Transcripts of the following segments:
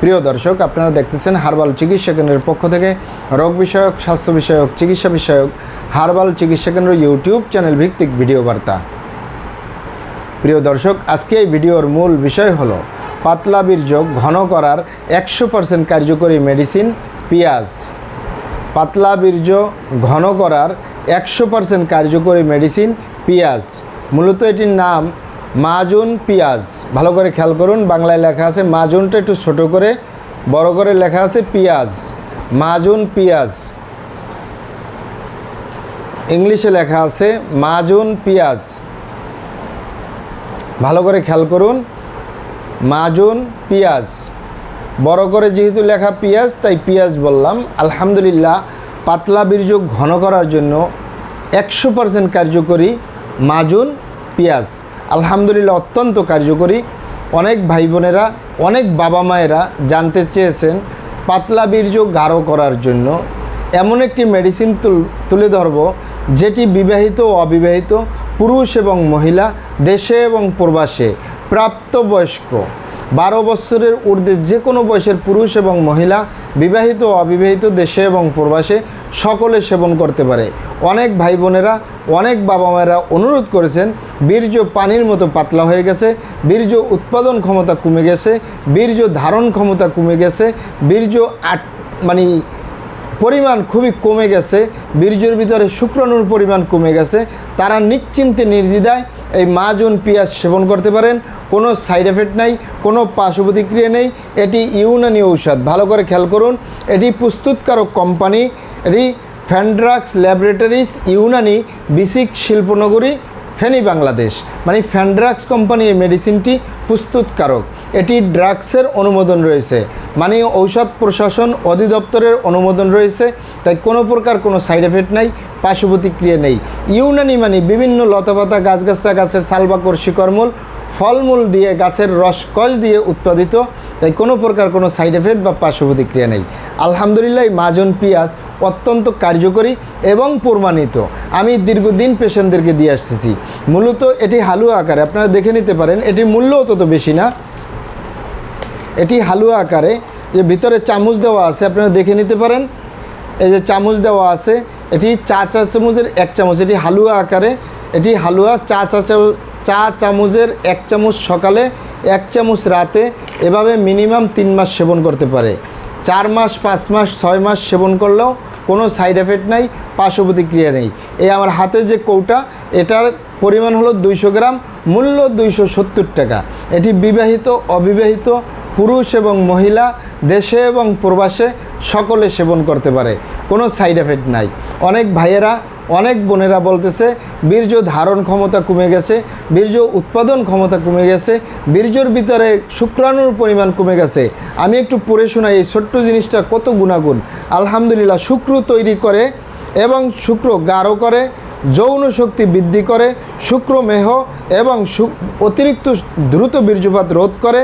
প্রিয় দর্শক, আপনারা দেখতেছেন হার্বাল চিকিৎসা কেন্দ্রের পক্ষ থেকে রোগ বিষয়ক, স্বাস্থ্য বিষয়ক, চিকিৎসা বিষয়ক হার্বাল চিকিৎসা কেন্দ্র ইউটিউব চ্যানেল ভিত্তিক ভিডিও বার্তা। প্রিয় দর্শক, আজকে এই ভিডিওর মূল বিষয় হলো, পাতলা বীর্য ঘন করার একশো পার্সেন্ট কার্যকরী মেডিসিন পেঁয়াজ। পাতলা বীর্য ঘন করার একশো পার্সেন্ট কার্যকরী মেডিসিন পেঁয়াজ। মূলত এটির নাম মাজুন পেঁয়াজ। ভালো করে খেয়াল করুন, বাংলায় লেখা আছে মাজুনটা একটু ছোট করে, বড় করে লেখা আছে পেঁয়াজ। মাজুন পেঁয়াজ। ইংলিশে লেখা আছে মাজুন পেঁয়াজ। ভালো করে খেয়াল করুন, মাজুন পেঁয়াজ। বড় করে যেহেতু লেখা পেঁয়াজ, তাই পেঁয়াজ বললাম। আলহামদুলিল্লাহ, পাতলা বীর্য ঘন করার জন্য একশো পার্সেন্ট কার্যকরী মাজুন পেঁয়াজ। আলহামদুলিল্লাহ অত্যন্ত কার্যকরী। অনেক ভাই বোনেরা, অনেক বাবা মায়েরা জানতে চেয়েছেন পাতলা বীর্য গাঢ় করার জন্য। এমন একটি মেডিসিন তুলে ধরব, যেটি বিবাহিত ও অবিবাহিত পুরুষ এবং মহিলা, দেশে এবং প্রবাসে প্রাপ্তবয়স্ক বারো বছরের ঊর্ধ্বে যে কোনো বয়সের পুরুষ এবং মহিলা, বিবাহিত অবিবাহিত দেশে এবং প্রবাসে সকলে সেবন করতে পারে। অনেক ভাই বোনেরা অনেক বাবা মায়েরা অনুরোধ করেছেন, বীর্য পানির মতো পাতলা হয়ে গেছে, বীর্য উৎপাদন ক্ষমতা কমে গেছে, বীর্য ধারণ ক্ষমতা কমে গেছে, বীর্য আট মানে পরিমাণ খুবই কমে গেছে। বীর্যের ভিতরে শুক্রাণুর পরিমাণ কমে গেছে। তারা নিশ্চিন্তে নির্দ্বিধায় এই মাজুন পেঁয়াজ সেবন করতে পারেন। কোনো সাইড এফেক্ট নাই, কোনো পার্শ্ব প্রতিক্রিয়া নেই। এটি ইউনানি ঔষধ। ভালো করে খেয়াল করুন, এটি প্রস্তুতকারক কোম্পানি। এটি ফ্যান্ড্রাক্স ল্যাবরেটরিজ ইউনানি বিসিক শিল্পনগরী ফেনী বাংলাদেশ মানে ফ্যান্ড্রাক্স কোম্পানি এই মেডিসিনটি প্রস্তুতকারক। এটি ড্রাগসের অনুমোদন রয়েছে মানে ঔষধ প্রশাসন অধিদপ্তরের অনুমোদন রয়েছে, তাই কোনো প্রকার কোনো সাইড এফেক্ট নাই পার্শ্ব প্রতিক্রিয়া নেই। ইউনানি মানে বিভিন্ন লতাপাতা গাছগাছরা গাছের সালবাকর শিকড়মূল, ফলমূল দিয়ে গাছের রসকস দিয়ে উৎপাদিত, তাই কোনো প্রকার কোনো সাইড এফেক্ট বা পার্শ্ব প্রতিক্রিয়া নেই। আলহামদুলিল্লাহ মাজন পেঁয়াজ অত্যন্ত কার্যকরী এবং প্রমাণিত। আমি দীর্ঘদিন পেশেন্টদেরকে দিয়ে আসতেছি। মূলত এটি হালুয়া আকারে, আপনারা দেখে নিতে পারেন, এটির মূল্যও তত বেশি না। এটি হালুয়া আকারে যে ভিতরে চামচ দেওয়া আছে, আপনারা দেখে নিতে পারেন। এই যে চামচ দেওয়া আছে, এটি চা চা চামচের এক চামচ, এটি হালুয়া আকারে, এটি হালুয়া চা চা চা চামচের এক চামচ সকালে, এক চামচ রাতে, এভাবে মিনিমাম তিন মাস সেবন করতে পারে। চার মাস, পাঁচ মাস, ছয় মাস সেবন করলেও কোনো সাইড এফেক্ট নাই, পার্শ্ব প্রতিক্রিয়া নেই। এই আমার হাতে যে কৌটা, এটার পরিমাণ হলো দুইশো গ্রাম, মূল্য দুইশো সত্তর টাকা। এটি বিবাহিত, অবিবাহিত পুরুষ এবং মহিলা দেশে এবং প্রবাসে সকলে সেবন করতে পারে। কোনো সাইড এফেক্ট নাই। অনেক ভাইয়েরা, অনেক বোনেরা বলতেছে, বীর্য ধারণ ক্ষমতা কমে গেছে, বীর্য উৎপাদন ক্ষমতা কমে গেছে, বীর্যর ভিতরে শুক্রাণুর পরিমাণ কমে গেছে। আমি একটু পড়ে শোনাই এই ছোট্ট জিনিসটা কত গুণাগুণ। আলহামদুলিল্লাহ, শুক্র তৈরি করে এবং শুক্র গাঢ় করে যৌন শক্তি বৃদ্ধি করে, শুক্রমেহ এবং অতিরিক্ত দ্রুত বীর্যপাত রোধ করে,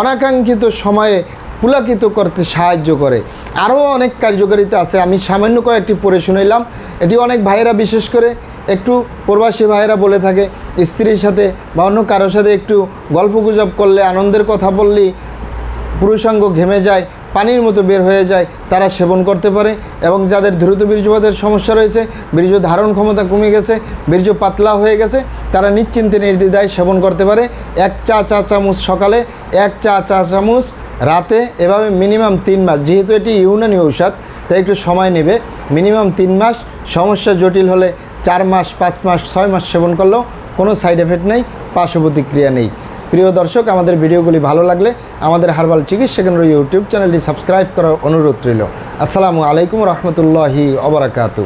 অনাকাঙ্ক্ষিত সময়ে পুলাকিত করতে সাহায্য করে। আরও অনেক কার্যকারিতা আছে, আমি সামান্য কয়েকটি পড়ে শুনাইলাম। এটি অনেক ভাইয়েরা বিশেষ করে, একটু প্রবাসী ভাইয়েরা বলে থাকে, স্ত্রীর সাথে বা অন্য কারোর সাথে একটু গল্প গুজব করলে, আনন্দের কথা বললেই পুরুষাঙ্গ ঘেমে যায় পানির মতো বের হয়ে যায়, তারা সেবন করতে পারে এবং যাদের দ্রুত বীর্যপাতের সমস্যা রয়েছে, বীর্য ধারণ ক্ষমতা কমে গেছে, বীর্য পাতলা হয়ে গেছে, তারা নিশ্চিন্তে নির্দ্বিধায় সেবন করতে পারে। এক চা চা চামচ সকালে, এক চা চা চামচ রাতে, এভাবে মিনিমাম তিন মাস। যেহেতু এটি ইউনানি ঔষধ, তাই একটু সময় নেবে। মিনিমাম তিন মাস, সমস্যা জটিল হলে চার মাস, পাঁচ মাস, ছয় মাস সেবন করলেও কোনো সাইড এফেক্ট নেই পার্শ্ব প্রতিক্রিয়া নেই। প্রিয় দর্শক, আমাদের ভিডিওগুলি ভালো লাগলে আমাদের হারবাল চিকিৎসা কেন্দ্র ইউটিউব চ্যানেলটি সাবস্ক্রাইব করার অনুরোধ রইল। আসসালামু আলাইকুম রহমতুল্লাহি অবরাকাতু